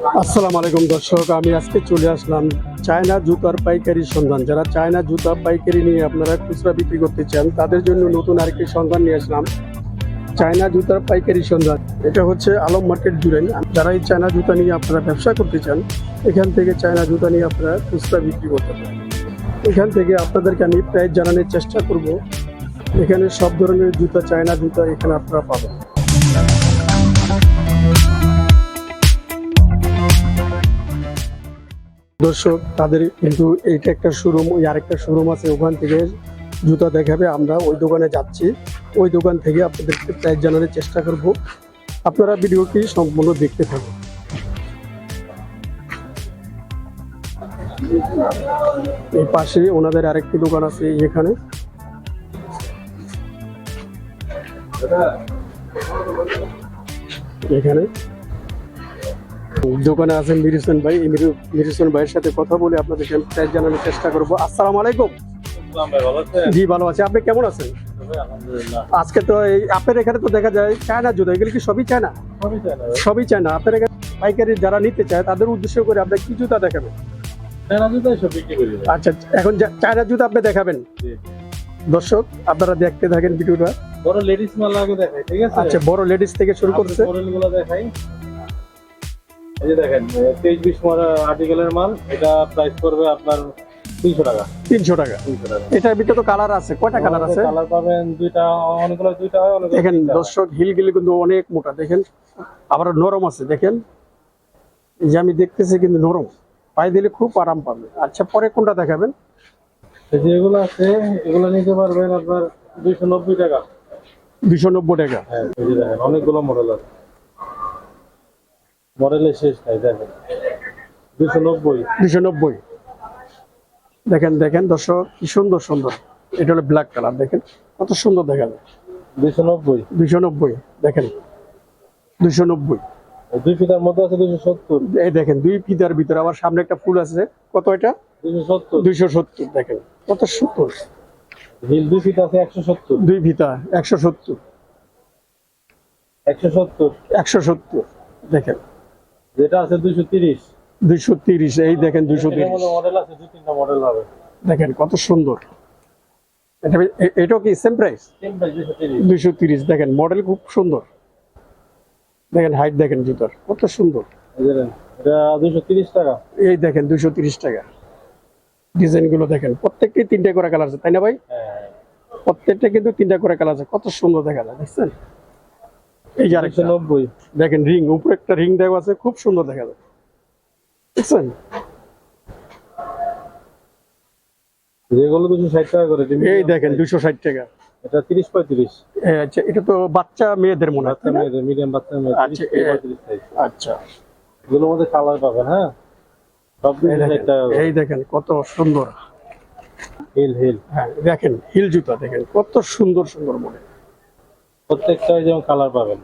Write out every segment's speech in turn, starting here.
আসসালামু আলাইকুম দর্শক, আমি আজকে চলে আসলাম চায়না জুতার পাইকারি সন্ধান। যারা চায়না জুতা পাইকারি নিয়ে আপনারা খুচরা বিক্রি করতে চান, তাদের জন্য নতুন আরেকটি সন্ধান নিয়ে আসলাম। চায়না জুতার পাইকারি সন্ধান, এটা হচ্ছে আলম মার্কেট জুড়ে। যারা এই চায়না জুতা নিয়ে আপনারা ব্যবসা করতে চান, এখান থেকে চায়না জুতা নিয়ে আপনারা খুচরা বিক্রি করতে পারেন। এখান থেকে আপনাদেরকে আমি প্রাইস জানানোর চেষ্টা করব। এখানে সব ধরনের জুতা, চায়না জুতা এখানে আপনারা পাবেন। দর্শক, তাদের কিন্তু এইটা একটা শোরুম ওই আরেকটা শোরুম আছে, ওখান থেকে জুতা দেখাবে, আমরা ওই দোকানে যাচ্ছি। ওই দোকান থেকে আপনাদেরকে প্রাইস জানানোর চেষ্টা করব। আপনারা ভিডিওটি সম্পূর্ণ দেখতে থাকুন। এই পাশে ওনাদের আরেকটি দোকান আছে, এখানে। এখানে। দোকানে আছেন মিরিসন ভাই। এই মিরু- মিরিসন ভাইয়ের সাথে কথা বলে আপনাদেরকে প্রাইস জানানোর চেষ্টা করব। আসসালামু আলাইকুম। জি ভালো আছি। আপনি কেমন আছেন? আজকে তো এই আপনার এখানে তো দেখা যায় চায়না জুতো এগুলো কি সবই চায়না? সবই চায়না আপনার এখানে পাইকারি যারা নিতে চায় তাদের উদ্দেশ্য করে আপনার কি জুতা দেখাবেন? আচ্ছা এখন চায়না জুতো আপনি দেখাবেন। দর্শক আপনারা দেখতে থাকেন ভিডিওটা। বড় লেডিস মাল আগে দেখাই ঠিক আছে? আচ্ছা বড় লেডিস থেকে শুরু করছে। দেখাই। এই যে দেখেন তেইশ বিশ আর্টিকেলের মাল এটা প্রাইস পড়বে আপনার তিনশো টাকা। তিনশো টাকা। এটার ভিতরে তো কালার আছে কয়টা কালার আছে? কালার পাবেন দুইটা অনেকগুলো দুইটা হয় দেখেন দর্শক হিল গিলি কিন্তু অনেক মোটা দেখেন। আবার নরম আছে দেখেন। এই যে আমি দেখতেছি কিন্তু নরম। পায়ে দিলে খুব আরাম পাবে। আচ্ছা পরে কোনটা দেখাবেন? এই যে এগুলো আছে এগুলো নিতে পারবেন আপনার দুইশো নব্বই টাকা। দুশো নব্বই টাকা। হ্যাঁ অনেকগুলো মডেল আছে। মডেলের শেষ নাই দেখেন। দুইশো নব্বই। দুশো নব্বই। দেখেন দেখেন দর্শক কি সুন্দর সুন্দর। এটা হলো ব্ল্যাক কালার দেখেন। কত সুন্দর দেখা যায় দুইশো নব্বই। দুশো নব্বই দেখেন। দুশো নব্বই। দুই ফিটার মধ্যে আছে দুইশো সত্তর। এই দেখেন দুই ফিতার ভিতরে আবার সামনে একটা ফুল আছে কত এটা? দুইশো সত্তর। দুইশো সত্তর দেখেন। কত সুন্দর। হিল দুই ফিট আছে একশো সত্তর। দুই ফিতা একশো সত্তর। একশো সত্তর। একশো সত্তর দেখেন। যেটা আছে দুইশো তিরিশ। দুইশো তিরিশ এই দেখেন দুইশো তিরিশ। মডেল আছে দুই তিনটা মডেল হবে। দেখেন কত সুন্দর। এটা এটাও কি সেম প্রাইস সেম প্রাইস দুইশো তিরিশ। দুইশো তিরিশ দেখেন মডেল খুব সুন্দর। দেখেন হাইট দেখেন জুতার কত সুন্দর। এটা দুইশো তিরিশ টাকা। এই দেখেন দুইশো তিরিশ টাকা। ডিজাইনগুলো দেখেন প্রত্যেকটি তিনটা করে কালার আছে তাই না ভাই? হ্যাঁ। প্রত্যেকটা কিন্তু তিনটা করে কালার আছে কত সুন্দর দেখা যায় দেখছেন? এই যে দুইশো আরেকটা নব্বই। দেখেন রিং উপরে একটা রিং দেওয়া আছে খুব সুন্দর দেখা যায়। যেগুলো দুশো ষাট টাকা করে দিবি। এই দেখেন দুশো ষাট টাকা। এটা তিরিশ পঁয়ত্রিশ। আচ্ছা এটা তো বাচ্চা মেয়েদের মনে হয় মেয়েদের মিডিয়াম বাচ্চা মেয়ে আচ্ছা, আচ্ছা। এগুলোর মধ্যে কালার পাবেন হ্যাঁ? সব। এই দেখেন কত সুন্দর। Heel heel. হ্যাঁ দেখেন হিল জুতা দেখেন কত সুন্দর সুন্দর মনে প্রত্যেকটা যেমন কালার পাবেন।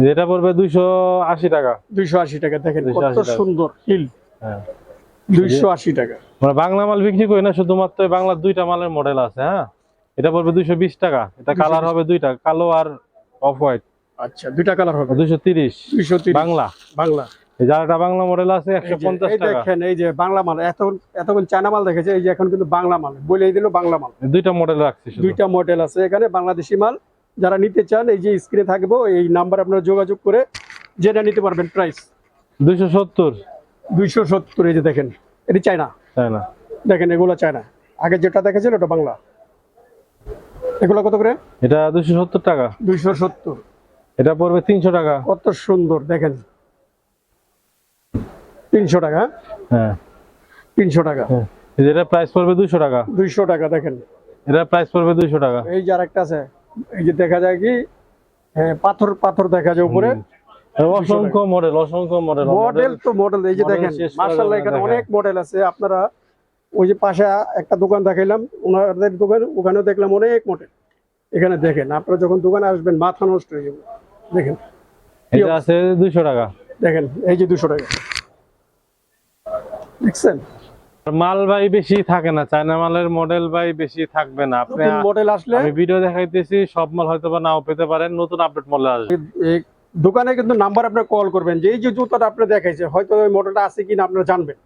যেটা পড়বে দুইশো আশি টাকা। দুইশো আশি টাকা দেখেন কত সুন্দর হিল। হ্যাঁ। দুইশো আশি টাকা। মানে বাংলা মাল বিক্রি করি না শুধুমাত্র বাংলার দুইটা মালের মডেল আছে হ্যাঁ? এটা পড়বে দুইশো বিশ টাকা। এটা কালার হবে দুইটা কালো আর অফ হোয়াইট আচ্ছা দুইটা কালার হবে। দুইশো তিরিশ। দুইশো বাংলা। বাংলা। যার বাংলা মডেল আছে টাকা। দেখেন এই যে বাংলা মাল এতক্ষণ এতক্ষণ চায়না মাল দেখেছে এই যে এখন কিন্তু বাংলা মাল বলে দিল বাংলা মাল। দুইটা মডেল রাখছি দুইটা মডেল আছে এখানে বাংলাদেশি মাল। যারা নিতে চান এই যে স্ক্রিনে থাকব এই নাম্বার আপনারা যোগাযোগ করে যেটা নিতে পারবেন প্রাইস দুইশো সত্তর। দুইশো সত্তর এই যে দেখেন এটি চায়না। দেখেন এগুলো চায়না। আগে যেটা দেখেছিল ওটা বাংলা। এগুলো কত করে? এটা দুইশো সত্তর টাকা। দুইশো সত্তর। এটা পড়বে তিনশো টাকা। কত সুন্দর দেখেন। তিনশো টাকা। হ্যাঁ। তিনশো টাকা। হ্যাঁ। এই যে এটা প্রাইস পড়বে দুইশো টাকা। দুইশো টাকা দেখেন। এটা প্রাইস পড়বে দুইশো টাকা। এই যে আরেকটা আছে এই যে দেখা যায় কি হ্যাঁ পাথর পাথর দেখা যায় উপরে। অসংখ্য মডেল অসংখ্য মডেল মডেল তো মডেল এই যে দেখেন মার্শাল্লাহ এখানে অনেক মডেল আছে। আপনারা ওই যে পাশে একটা দোকান দেখাইলাম ওনাদের দোকান ওখানেও দেখলাম অনেক মডেল এখানে দেখেন আপনারা যখন দোকানে আসবেন মাথা নষ্ট হয়ে যাবে। দেখেন। এটা আছে দুইশো টাকা। দেখেন এই যে দুশো টাকা। দেখছেন? মাল ভাই বেশি থাকে না চায়না মালের মডেল ভাই বেশি থাকবে না। আপনি মডেল আসলে আমি ভিডিও দেখাইতেছি সব মাল হয়তো বা নাও পেতে পারেন নতুন আপডেট মডেল আসবে। দোকানে কিন্তু নাম্বার আপনি কল করবেন যে এই যে জুতাটা আপনি দেখাইছে হয়তো ওই মডেলটা আছে কিনা আপনারা জানবেন।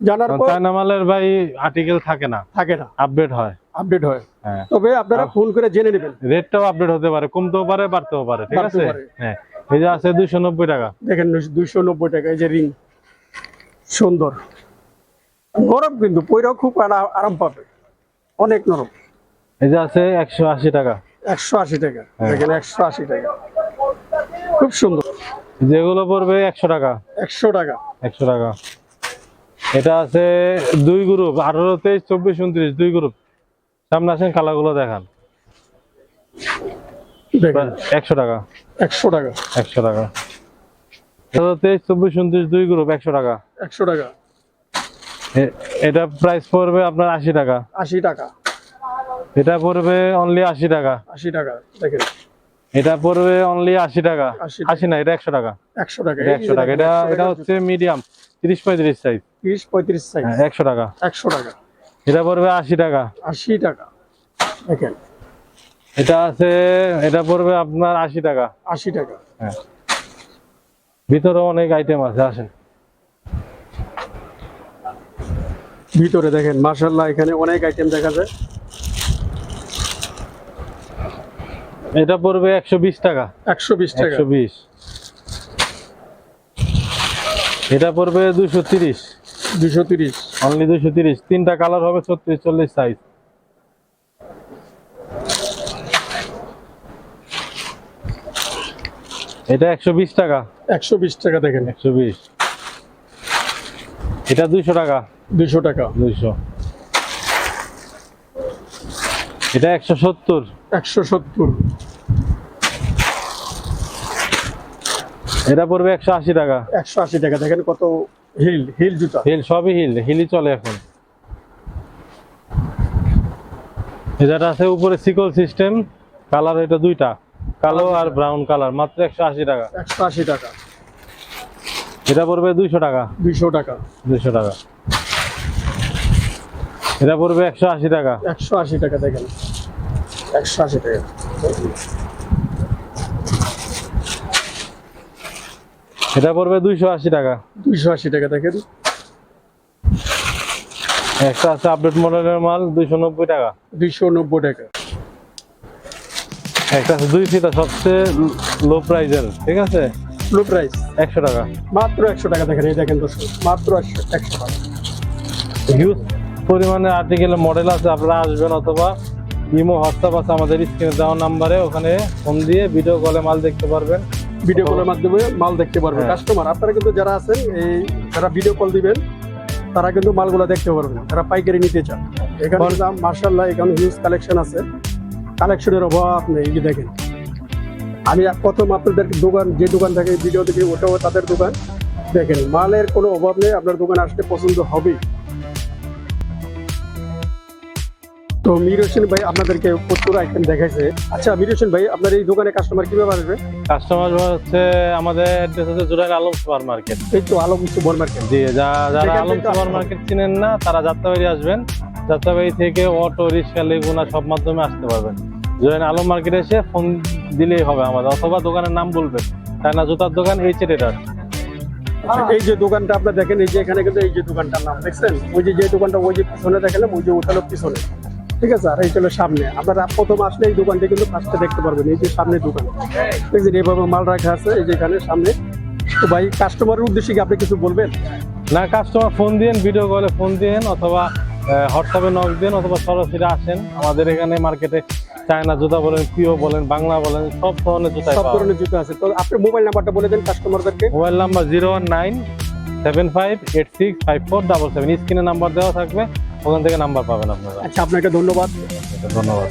জানার পর চায়না মালের ভাই আর্টিকেল থাকে না থাকে না। আপডেট হয়। আপডেট হয়। হ্যাঁ। তবে আপনারা ফোন করে জেনে নেবেন। রেটটাও আপডেট হতে পারে কমতেও পারে বাড়তেও পারে ঠিক আছে? হ্যাঁ এই যে আছে দুইশো নব্বই টাকা। দেখেন দুইশো নব্বই টাকা এই যে রিং সুন্দর। নরম কিন্তু পইরাও খুব আরা- আরাম পাবে। অনেক নরম এই যে আছে একশো আশি টাকা। একশো আশি টাকা। হ্যাঁ। দেখেন একশো আশি টাকা। খুব সুন্দর। যেগুলো পড়বে একশো টাকা। একশো টাকা। একশো টাকা। এটা আছে দুই গ্রুপ আঠারো তেইশ চব্বিশ উনত্রিশ দুই গ্রুপ সামনে আসেন কালাগুলো দেখান। একশো টাকা। একশো টাকা। একশো টাকা। তেইশ চব্বিশ উনত্রিশ দুই গ্রুপ একশো টাকা। একশো টাকা। এটা প্রাইস পড়বে আপনার আশি টাকা। আশি টাকা। এটা পড়বে অনলি আশি টাকা। আশি টাকা দেখেন। এটা পড়বে অনলি আশি টাকা। আশি না এটা একশো টাকা। একশো টাকা। একশো টাকা। এটা এটা হচ্ছে মিডিয়াম তিরিশ পঁয়ত্রিশ সাইজ তিরিশ পঁয়ত্রিশ সাইজ হ্যাঁ একশো টাকা। একশো টাকা। এটা পড়বে আশি টাকা। আশি টাকা। দেখেন। এটা আছে এটা পড়বে আপনার আশি টাকা। আশি টাকা। হ্যাঁ। ভিতরে অনেক আইটেম আছে আসেন। ভিতরে দেখেন মার্শাল্লাহ এখানে অনেক আইটেম দেখা যায়। এটা পড়বে একশো বিশ টাকা। একশো বিশ টাকা। একশো বিশ। এটা পড়বে দুশো তিরিশ। দুশো তিরিশ। অনলি দুশো তিরিশ। তিনটা কালার হবে ছত্রিশ চল্লিশ সাইজ এটা একশো বিশ টাকা। একশো বিশ টাকা দেখেন। একশো বিশ। এটা দুইশো টাকা। দুশো টাকা। দুইশো। এটা একশো সত্তর। একশো সত্তর। এটা পড়বে একশো আশি টাকা। একশো আশি টাকা। দেখেন কত হিল হিল জুতা। হিল সবই হিল। হিলই চলে এখন। এটা আছে উপরে সিকল সিস্টেম। কালার এটা দুইটা। কালো আর ব্রাউন কালার মাত্র একশো আশি টাকা। একশো আশি টাকা। এটা পড়বে দুইশো টাকা। দুইশো টাকা। দুইশো টাকা। এটা পড়বে একশো আশি টাকা। একশো আশি টাকা দেখেন। একশো আশি টাকা। এটা পড়বে দুইশো আশি টাকা। দুইশো আশি টাকা দেখেন। একটা আছে আপডেট মডেলের মাল দুইশো নব্বই টাকা। দুইশো নব্বই টাকা। একটা আছে দুই ফিতা সবচেয়ে লো প্রাইজের ঠিক আছে? লো প্রাইস একশো টাকা। মাত্র একশো টাকা দেখেন এই দেখেন দর্শক মাত্র একশো একশো টাকা। হিউজ পরিমাণে আর্টিকেল মডেল আছে আপনারা আসবেন অথবা ইমো হোয়াটসঅ্যাপ আছে আমাদের স্ক্রিনে দেওয়া নাম্বারে ওখানে ফোন দিয়ে ভিডিও কলে মাল দেখতে পারবেন। ভিডিও কলের মাধ্যমে মাল দেখতে পারবেন। হ্যাঁ। কাস্টমার আপনারা কিন্তু যারা আছেন এই যারা ভিডিও কল দিবেন তারা কিন্তু মালগুলো দেখতে পারবেন যারা পাইকারি নিতে চান এখানে মার্শাল্লাহ এখানে হিউজ কালেকশন আছে। কালেকশনের অভাব নেই এই যে দেখেন। আমি প্রথম আপনাদের দোকান যে দোকান থেকে ভিডিও দেখি ওটাও তাদের দোকান। দেখেন মালের কোনো অভাব নেই আপনার দোকানে আসলে পছন্দ হবেই। তো মির হোসেন ভাই আপনাদেরকে প্রচুর আইটেম দেখাইছে। আচ্ছা মির হোসেন ভাই আপনার এই দোকানে কাস্টমার কীভাবে আসবে? কাস্টমার হচ্ছে আমাদের অ্যাড্রেস হচ্ছে জুরাইল আলম সুপার মার্কেট এই তো আলম সুপার মার্কেট জি যা- যারা আলম সুপার মার্কেট চিনেন না তারা যাত্রাবাড়ি আসবেন। যাত্রাবাড়ি থেকে অটো রিক্সা লেগুনা সব মাধ্যমে আসতে পারবেন। জুরাইল আলম মার্কেটে এসে ফোন দিলেই হবে আমাদের অথবা দোকানের নাম বলবেন। চায়না জুতার দোকান এইচ ট্রেডার এই যে দোকানটা আপনার দেখেন এই যে এখানে কিন্তু এই যে দোকানটার নাম দেখছেন? ওই যে যে দোকানটা ওই যে পিছনে দেখালাম ওই যে ওটা হলো পিছনে। ঠিক আছে আর এই চলো সামনে। আপনারা প্রথম আসলে এই দোকানটা কিন্তু ফার্স্টে দেখতে পারবেন এই যে সামনে দোকান। দেখছেন এইভাবে মাল রাখা আছে এই যে এখানে সামনে। তো ভাই কাস্টমারের উদ্দেশ্যে কি আপনি কিছু বলবেন? না কাস্টমার ফোন দিন ভিডিও কলে ফোন দিন অথবা হোয়াটসঅ্যাপে নক দিন অথবা সরাসরি আসেন। আমাদের এখানে মার্কেটে চায়না জুতা বলেন কিও বলেন বাংলা বলেন সব ধরনের জুতা সব ধরনের জুতা আছে। তো আপনি মোবাইল নাম্বারটা বলে দেন কাস্টমারদেরকে mobile number zero one nine seven five eight six five four double seven. স্ক্রিনে নাম্বার দেওয়া থাকবে ওখান থেকে নাম্বার পাবেন আপনারা। আচ্ছা আপনাকে ধন্যবাদ। ধন্যবাদ।